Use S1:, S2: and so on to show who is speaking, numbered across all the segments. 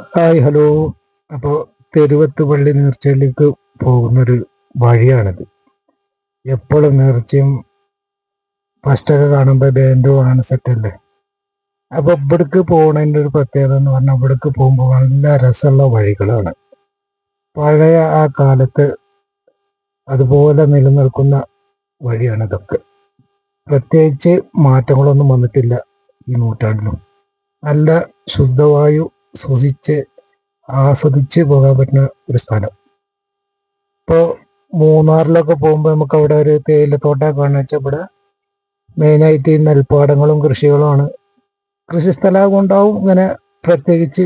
S1: Hi hello. അപ്പോൾ തെരുവത്ത് പള്ളി നേർച്ചയിലേക്ക് പോകുന്നൊരു വഴിയാണിത്. എപ്പോഴും നേർച്ചയും ഫസ്റ്റൊക്കെ കാണുമ്പോൾ ബാൻഡ് ആണ് സെറ്റല്ലേ? അപ്പോൾ ഇവിടേക്ക് പോകുന്നതിന്റെ ഒരു പ്രത്യേകത എന്ന് പറഞ്ഞാൽ ഇവിടേക്ക് പോകുമ്പോൾ നല്ല രസമുള്ള വഴികളാണ്. പഴയ ആ കാലത്ത് അതുപോലെ നിലനിൽക്കുന്ന വഴിയാണ് ഇതൊക്കെ പ്രത്യേകിച്ച് മാറ്റങ്ങളൊന്നും വന്നിട്ടില്ല ഈ നൂറ്റാണ്ടിലും. നല്ല ശുദ്ധവായു ശ്വസിച്ച് ആസ്വദിച്ച് പോകാൻ പറ്റുന്ന ഒരു സ്ഥലം. ഇപ്പോൾ മൂന്നാറിലൊക്കെ പോകുമ്പോൾ നമുക്ക് അവിടെ ഒരു തേയിലത്തോട്ടമൊക്കെ കാണുക വെച്ചാൽ ഇവിടെ മെയിനായിട്ട് ഈ നെൽപ്പാടങ്ങളും കൃഷികളുമാണ്. കൃഷി സ്ഥലം കൊണ്ടാവും ഇങ്ങനെ പ്രത്യേകിച്ച്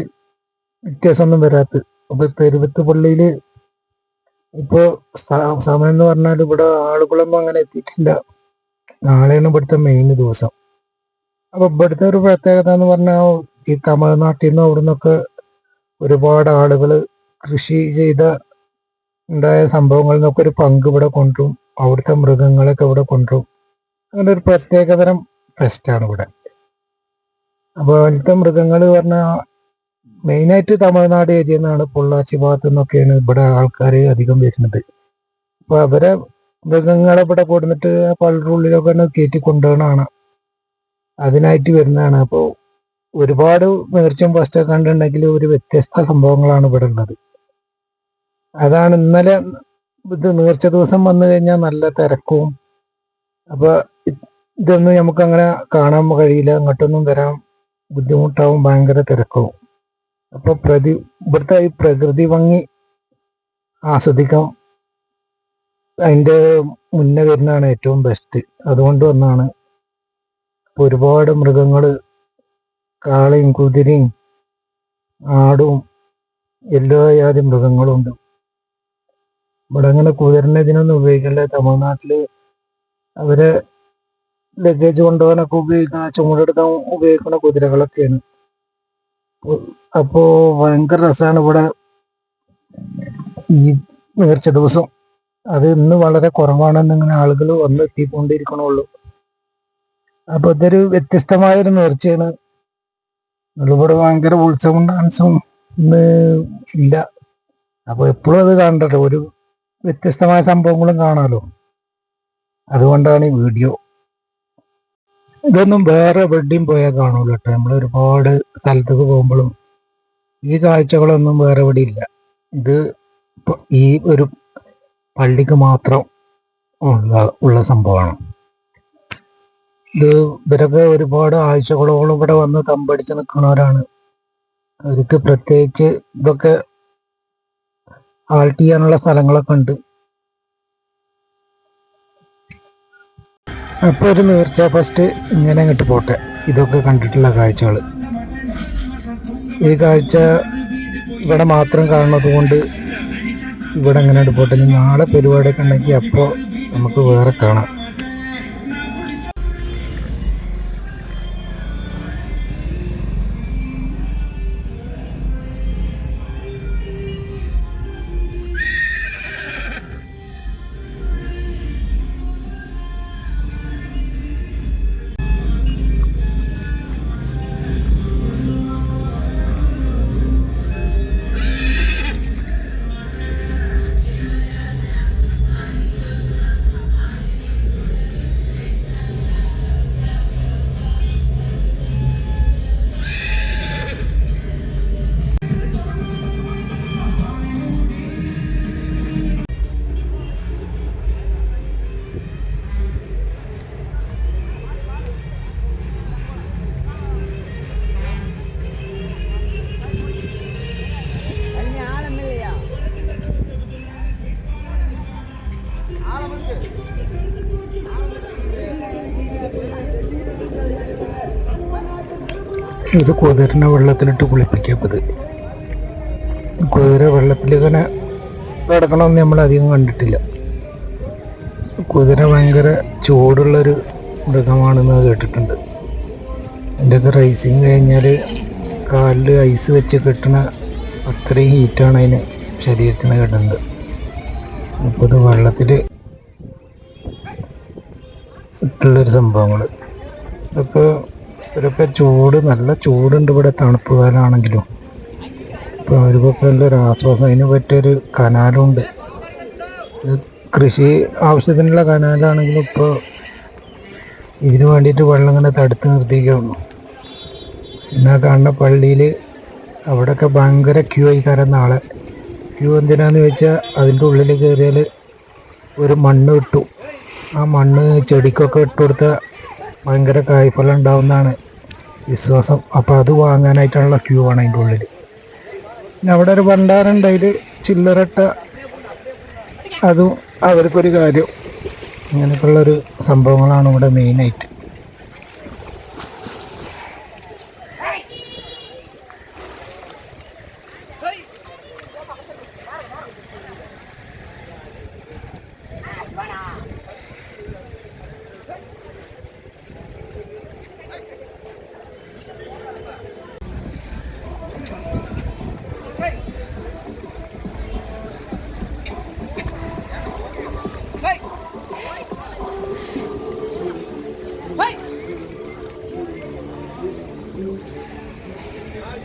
S1: വ്യത്യാസമൊന്നും വരാത്ത അപ്പോൾ പെരുവത്ത് പള്ളിയിൽ ഇപ്പോൾ സമയം എന്ന് പറഞ്ഞാൽ ഇവിടെ ആളുകളൊന്നും അങ്ങനെ എത്തിയിട്ടില്ല. നാളെയാണ് ഇവിടുത്തെ മെയിൻ ദിവസം. അപ്പൊ ഇവിടുത്തെ ഒരു പ്രത്യേകത എന്ന് പറഞ്ഞാൽ ഈ തമിഴ്നാട്ടിൽ നിന്ന് അവിടെ നിന്നൊക്കെ ഒരുപാട് ആളുകൾ കൃഷി ചെയ്ത ഉണ്ടായ സംഭവങ്ങളിൽ നിന്നൊക്കെ ഒരു പങ്ക് ഇവിടെ കൊണ്ടുവരും. അവിടുത്തെ മൃഗങ്ങളൊക്കെ ഇവിടെ കൊണ്ടുവരും. അങ്ങനെ ഒരു പ്രത്യേകതരം ഫെസ്റ്റാണ് ഇവിടെ. അപ്പോൾ അവിടുത്തെ മൃഗങ്ങൾ പറഞ്ഞാൽ മെയിനായിട്ട് തമിഴ്നാട് ഏരിയയിൽ നിന്നാണ് പൊള്ളാച്ചി ഭാഗത്തു നിന്നൊക്കെയാണ് ഇവിടെ ആൾക്കാർ അധികം വരുന്നത്. അപ്പോൾ അവരെ മൃഗങ്ങളെ ഇവിടെ ഉള്ളിലൊക്കെ ഒന്ന് കയറ്റി കൊണ്ടുപോകണതാണ് അതിനായിട്ട് വരുന്നതാണ്. അപ്പോൾ ഒരുപാട് നേർച്ചയും പോസ്റ്റൊക്കെ കണ്ടിട്ടുണ്ടെങ്കിൽ ഒരു വ്യത്യസ്ത സംഭവങ്ങളാണ് ഇവിടെ ഉള്ളത്. അതാണ് ഇന്നലെ ഇത് നേർച്ച ദിവസം വന്നു കഴിഞ്ഞാൽ നല്ല തിരക്കും. അപ്പൊ ഇതൊന്നും നമുക്ക് അങ്ങനെ കാണാൻ കഴിയില്ല. അങ്ങോട്ടൊന്നും വരാൻ ബുദ്ധിമുട്ടാവും ഭയങ്കര തിരക്കാവും. അപ്പൊ പ്രതി ഇവിടുത്തെ ഈ പ്രകൃതി ഭംഗി ആസ്വദിക്കാം. അതിന്റെ മുന്നേ വരുന്നതാണ് ഏറ്റവും ബെസ്റ്റ് അതുകൊണ്ട് വന്നാണ്. ഒരുപാട് മൃഗങ്ങൾ കാളയും കുതിരയും ആടും എല്ലാ മൃഗങ്ങളുണ്ട്. മൃഗങ്ങളും ഉണ്ട് ഇവിടെ അങ്ങനെ കുതിരനെ ഇതിനൊന്നും ഉപയോഗിക്കില്ല തമിഴ്നാട്ടിൽ അവർ ലഗേജ് കൊണ്ടുപോകാനൊക്കെ ഉപയോഗിക്കുന്ന ചുമടെടുക്കാൻ ഉപയോഗിക്കുന്ന കുതിരകളൊക്കെയാണ്. അപ്പോ ഭയങ്കര രസമാണ് ഇവിടെ. ഈ നേർച്ച ദിവസം അത് ഇന്ന് വളരെ കുറവാണെന്ന് ഇങ്ങനെ ആളുകൾ വന്ന് എത്തിക്കൊണ്ടിരിക്കണുള്ളൂ അപ്പൊ ഇതൊരു വ്യത്യസ്തമായ ഒരു നേർച്ചയാണ്. ഇവിടെ ഭയങ്കര ഉത്സവം ഡാൻസും ഇന്ന് ഇല്ല. അപ്പൊ എപ്പോഴും അത് കാണണ്ടല്ലോ. ഒരു വ്യത്യസ്തമായ സംഭവങ്ങളും കാണാലോ. അതുകൊണ്ടാണ് ഈ വീഡിയോ ഇതൊന്നും വേറെ എവിടെയും പോയാൽ കാണൂല കേട്ടോ നമ്മൾ ഒരുപാട് സ്ഥലത്തേക്ക് പോകുമ്പോഴും ഈ കാഴ്ചകളൊന്നും വേറെ എവിടെ ഇല്ല. ഇത് ഈ ഒരു പള്ളിക്ക് മാത്രം ഉള്ള ഉള്ള സംഭവമാണ്. ഇത് ഇവരൊക്കെ ഒരുപാട് ആഴ്ചകളോളം ഇവിടെ വന്ന് തമ്പടിച്ച് നിൽക്കുന്നവരാണ്. അവർക്ക് പ്രത്യേകിച്ച് ഇതൊക്കെ ആൾട്ട് ചെയ്യാനുള്ള സ്ഥലങ്ങളൊക്കെ ഉണ്ട്. അപ്പൊ ഒരു നേർച്ച ഫസ്റ്റ് ഇങ്ങനെ അങ്ങോട്ട് പോട്ടെ. ഇതൊക്കെ കണ്ടിട്ടുള്ള കാഴ്ചകൾ ഈ കാഴ്ച ഇവിടെ മാത്രം കാണുന്നത് കൊണ്ട് ഇവിടെ അങ്ങനെ പോട്ടെ. നാളെ പരിപാടിയൊക്കെ ഉണ്ടെങ്കിൽ അപ്പോൾ നമുക്ക് വേറെ കാണാം. ഇത് കുതിരനെ വെള്ളത്തിലിട്ട് കുളിപ്പിക്കപ്പത്. കുതിര വെള്ളത്തിൽ ഇങ്ങനെ കിടക്കണമെന്ന് നമ്മൾ അധികം കണ്ടിട്ടില്ല. കുതിര ഭയങ്കര ചൂടുള്ളൊരു മൃഗമാണെന്ന് കേട്ടിട്ടുണ്ട്. അതിന്റെയൊക്കെ റേസിങ് കഴിഞ്ഞാൽ കാലിൽ ഐസ് വെച്ച് കിട്ടണ അത്രയും ഹീറ്റാണ് അതിന് ശരീരത്തിന് കിട്ടുന്നത്. അപ്പോൾ ഇത് വെള്ളത്തിൽ ഇട്ടുള്ളൊരു സംഭവങ്ങൾ ഇപ്പോൾ ഇവരൊക്കെ ചൂട് നല്ല ചൂടുണ്ട് ഇവിടെ തണുപ്പ് കാലമാണെങ്കിലും ഇപ്പോൾ അവർക്കൊക്കെ നല്ലൊരു ആശ്വാസം അതിന് പറ്റിയൊരു കനാലുണ്ട്. ഉണ്ട് കൃഷി ആവശ്യത്തിനുള്ള കനാലാണെങ്കിലും ഇപ്പോൾ ഇതിന് വേണ്ടിയിട്ട് വെള്ളം ഇങ്ങനെ തടുത്ത് നിർത്തിയിരിക്കുകയുള്ളൂ പിന്നെ കാണുന്ന പള്ളിയിൽ അവിടെയൊക്കെ ഭയങ്കര ക്യൂ ആയിക്കാരം നാളെ ക്യൂ എന്തിനാന്ന് വെച്ചാൽ അതിന്റെ ഉള്ളിൽ കയറിയാൽ ഒരു മണ്ണ് കിട്ടും. ആ മണ്ണ് ചെടിക്കൊക്കെ ഇട്ട് കൊടുത്താൽ ഭയങ്കര കായ്ഫലം ഉണ്ടാവുന്നതാണ്. വിശ്വാസം. അപ്പോൾ അത് വാങ്ങാനായിട്ടുള്ള ക്യൂ ആണ് അതിന്റെ ഉള്ളിൽ. പിന്നെ അവിടെ ഒരു ഭണ്ഡാരുണ്ട് അതിൽ ചില്ലറട്ട അതും അവർക്കൊരു കാര്യം. അങ്ങനെയൊക്കെയുള്ളൊരു സംഭവങ്ങളാണ് ഇവിടെ മെയിനായിട്ട്